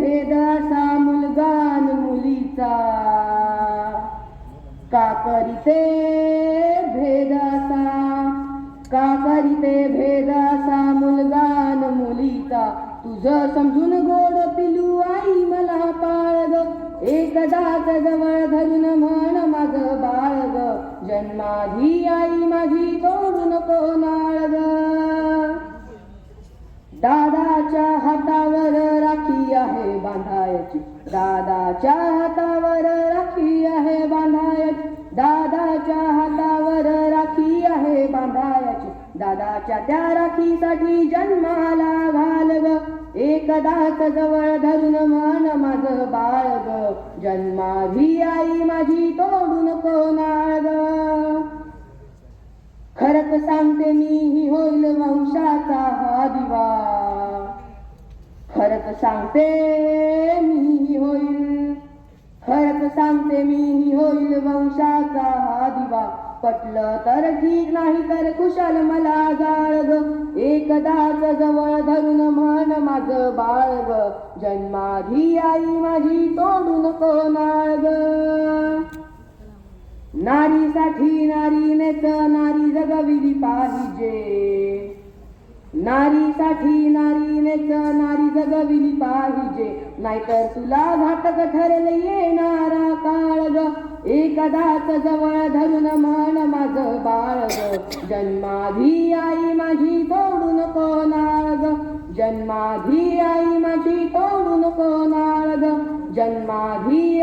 भेद असा मुलगा मुलीचा. का करीते भेद असा का करीते भेद असा मुलगा मुलीचा? तुझ समजून गोड पिलू आई मला पाळग. एकदाच जवळ धरून म्हण माझ बाळग. जन्माधी आई माझी तोडू नको नाळग दादाच्या हातावर राखी आहे बांधायची. दादाच्या हातावर राखी आहे बांधायची. दादाच्या हातावर राखी आहे बांधायची. दादाच्या त्या राखीसाठी जन्माला घाल ग एकदाच जवळ धरून मान माझ बाळ ग जन्माधी आई माझी तोडून कोणाळ ग खरंच सांगते मी ही होईल वंशाचा हा दिवा खरंच सांगते मी होईल. खरंच सांगते मी ही होईल वंशाचा हा दिवा पटलं तर ठीक नाही तर कुशाल मला जाळग एकदाच जवळ धरून म्हण माझ बाळग. जन्माधी आई माझी तोडून नको नाळ नारीसाठी नारीनेच नारी जगविली पाहिजे. नारीसाठी नारीनेच नारी जगविली पाहिजे. नाहीतर तुला घातक ठरल येणारा काळ ग एकदाच जवळ धरून म्हण माझ बाळ ग जन्माधी आई माझी तोडू नको नाळ ग जन्माधी आई माझी तोडू नको नाळ ग जन्माधी